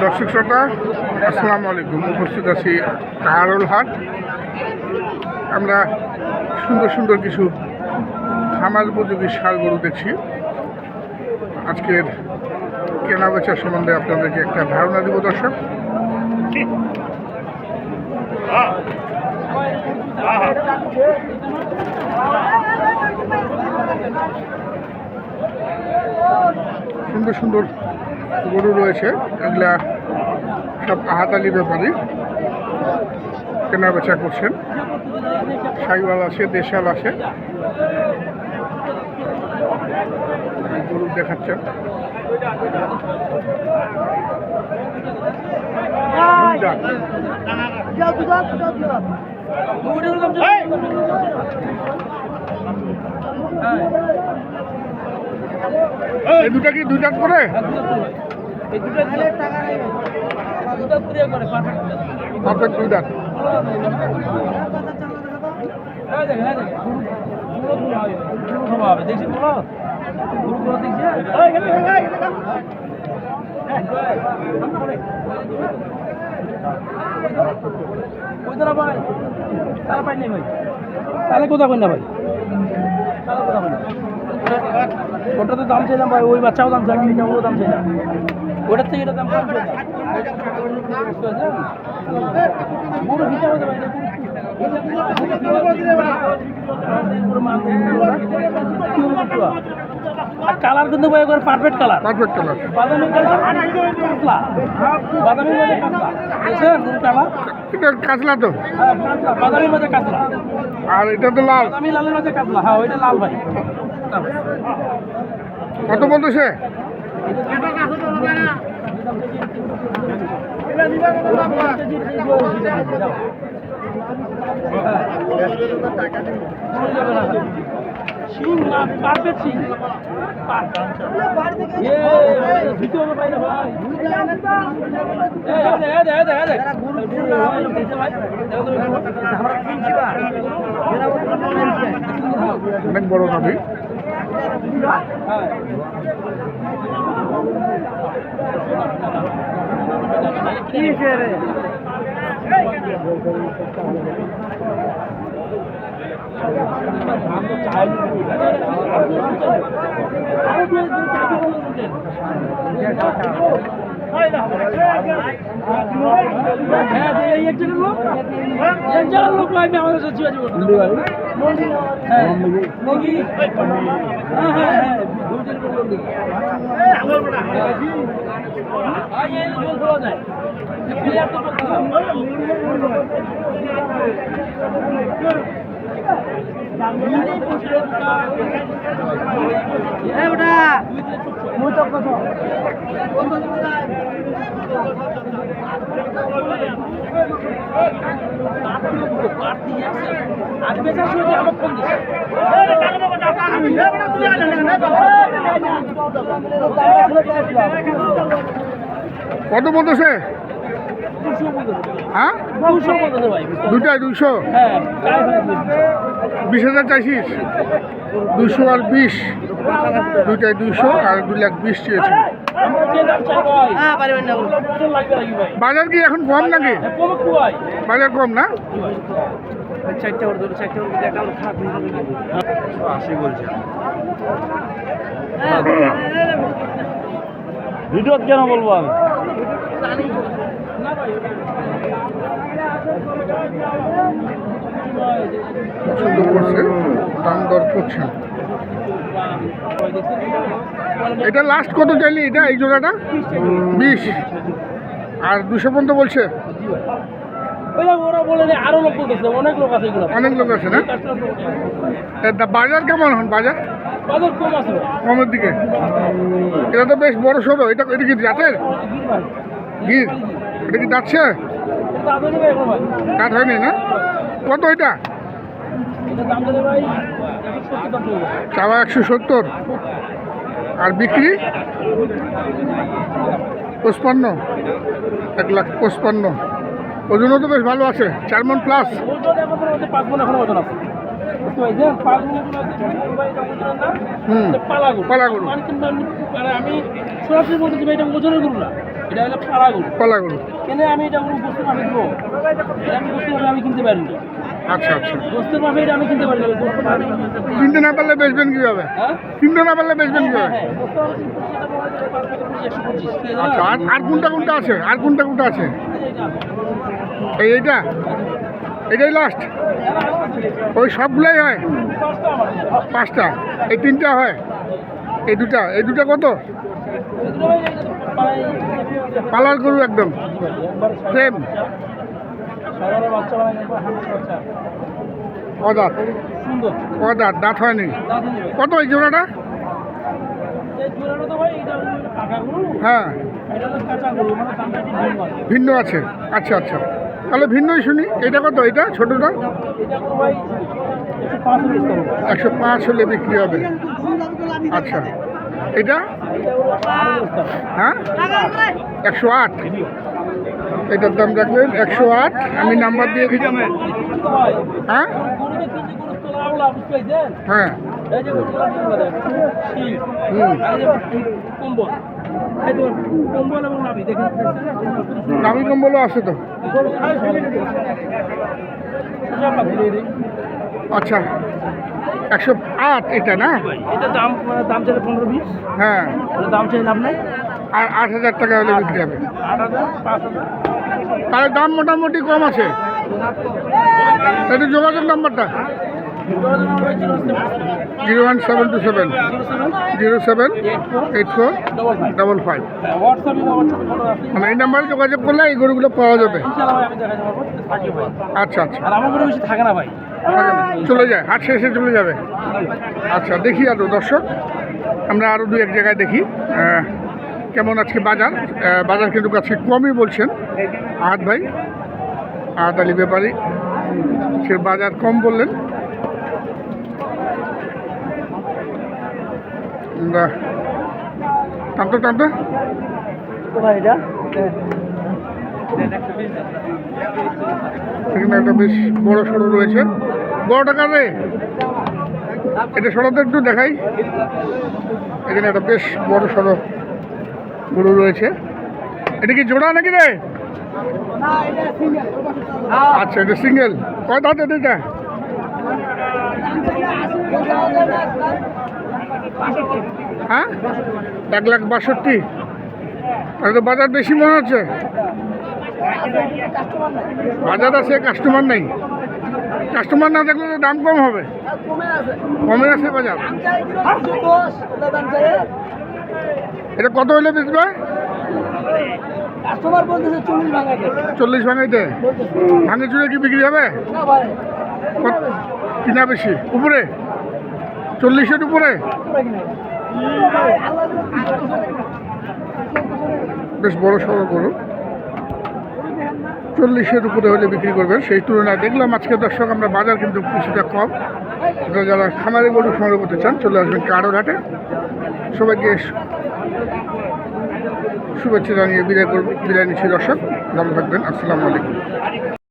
দর্শক শ্রোতা, আসসালামু আলাইকুম। উপস্থিত আছি কাহারুল হাট। আমরা সুন্দর সুন্দর কিছু খামার উপযোগী গরু দেখছি। আজকের কেনা বেচা সম্বন্ধে আপনাদেরকে একটা ধারণা দিব দর্শক। সুন্দর সুন্দর গরু রয়েছে, এগুলা সব আহাতালি ব্যাপারী কেনা বেচা করছেন। সাইওয়াল আছে, দেশাল আছে। গরু দেখাচ্ছেন। এই দুটা কি করে? পারফেক্ট দুই দাঁত দেখছি বলো গুরুগুলো দেখছি না ভাই? তারা পাই ভাই। তাহলে কোথা কই না ভাই? কোথা ওটা তো দাম চাইলাম ভাই ওই বাচ্চাও দাম চাই এটাও দাম চাইলাম। ওটার থেকে এটা দাম কম পুরো হিসাবে দেবে আর কালার কিন্তু ভাই একবার পারফেক্ট কালার পারফেক্ট কালার বাদামি কালার। দেখছেন গরু এটা কাঁচলা তো। হ্যাঁ বাদামির মধ্যে কাতলা আর এটা তো লাল আমি লালের মধ্যে কাতলা হ্যাঁ ওইটা লাল ভাই কত বলতেছে সে ভাই এ দে এ দে এ দে এ দে ভাই আমরা কিনছি বা অনেক বড় নদী। হ্যাঁ লোক। আমাদের সাথে ওটা মুই তো কথা আজ বেচার কত বলতেছে হ্যাঁ? দুটাই দুইশো? বিশ হাজার চাইছিস? দুশো আর বিশ। দুইটাই দুইশো আর দুই লাখ বিশ চেয়েছে। বাজার কি এখন কম নাকি? বাজার কম না? চারটা ওর ধরে চারটা ওর দেখা আমরা খারাপ ভিডিও কেন বলব আমি? পছন্দ করছে দাম দর করছেন এটা লাস্ট কত চাইলি? এটা এই জোড়াটা? বিশ। আর দুশো পর্যন্ত বলছে? ওরা বলে যে আরও লোক বলতেছে অনেক লোক আছে এগুলো। অনেক লোক আছে না? বাজার কেমন এখন? বাজার? বাজার কম আছে। কমের দিকে। এটা তো বেশ বড় সড়ো এটা এটা কি জাতের? গির। এটা কি যাচ্ছে কাঠ হয়নি না? কত এটা? চাওয়া একশো সত্তর। আর বিক্রি? পঁচপান্ন। এক লাখ পঁচপান্ন। ওজনও তো বেশ ভালো আছে, চার মন প্লাস না। এটা আমি এটা আমি কিনতে না এটা আমি কিনতে পারি না কিনতে না। পারলে বেচবেন কীভাবে কিনতে না পারলে বেচবেন কীভাবে? আচ্ছা আর কোনটা কোনটা আছে আর কোনটা কোনটা আছে এই। এইটা, এটাই লাস্ট ওই সবগুলাই হয়। পাঁচটা। এই তিনটা হয়। এই দুটা। এই দুটা কত? পালার গরু একদম। সেম অদাঁত। অদাঁত। দাঁত হয়নি। কত এই জোড়াটা? হ্যাঁ। ভিন্ন আছে। আচ্ছা আচ্ছা। তাহলে ভিন্নই শুনি। এটা কত? এটা ছোটোটা? একশো পাঁচ হলে বিক্রি হবে। আচ্ছা। এটা। হ্যাঁ? একশো আট। এটার দাম রাখলেন একশো আট। আমি নাম্বার দিয়ে তো হ্যাঁ? হ্যাঁ। কম্বল দামি কম্বলও আছে তো? আচ্ছা একশো আট এটা না? এটা দাম দাম পনেরো হ্যাঁ। দাম নাই আর আট হাজার টাকা হলে বিক্রি হবে। তাহলে দাম মোটামুটি কম আছে। যোগাযোগ নাম্বারটা। Zero one seven two seven. Zero seven eight four double five. মানে এই নাম্বারে যোগাযোগ করলে এই গরুগুলো পাওয়া যাবে। আচ্ছা আচ্ছা। আর আমার বেশি থাকে না ভাই। চলে যায় হাট শেষে চলে যাবে। আচ্ছা দেখি আরও দর্শক। আমরা আরও দু এক জায়গায় দেখি। কেমন আজকে বাজার? বাজার কিন্তু আজকে কমই বলছেন। আহাত ভাই আহাত আলী ব্যাপারী। সে বাজার কম বললেন আমরা টানতো টানতো। এখানে একটা বেশ বড় সড়ো রয়েছে। বড় টাকা রে। এটা সরাতে একটু দেখাই। এখানে একটা বেশ বড় সড়ো গরু রয়েছে। এটা কি জোড়া নাকি রে? আচ্ছা এটা সিঙ্গেল। কয় দাঁত এটা? হ্যাঁ? এক লাখ বাষট্টি। তাহলে তো বাজার বেশি মনে হচ্ছে। বাজার আছে কাস্টমার নেই। কাস্টমার না দেখলে তো দাম কম হবে। কমে আছে বাজার। এটা কত হলে বেচবে? কাস্টমার বলতেছে চল্লিশ ভাঙাইতে। চল্লিশ ভাঙাইতে ভাঙে চুড়ে কি বিক্রি হবে? কত- কিনা বেশি? উপরে? চল্লিশের উপরে? বেশ বড় সড়ো গরু চল্লিশের উপরে হলে বিক্রি করবেন। সেই তুলনায় দেখলাম আজকে দর্শক, আমরা বাজার কিন্তু কিছুটা কম। যারা খামারে গরু সংগ্রহ করতে চান, চলে আসবেন কারোর হাটে। সবাইকে শুভেচ্ছা জানিয়ে বিদায় করব বিদায় নিচ্ছি দর্শক। ভালো থাকবেন। আসসালামু আলাইকুম।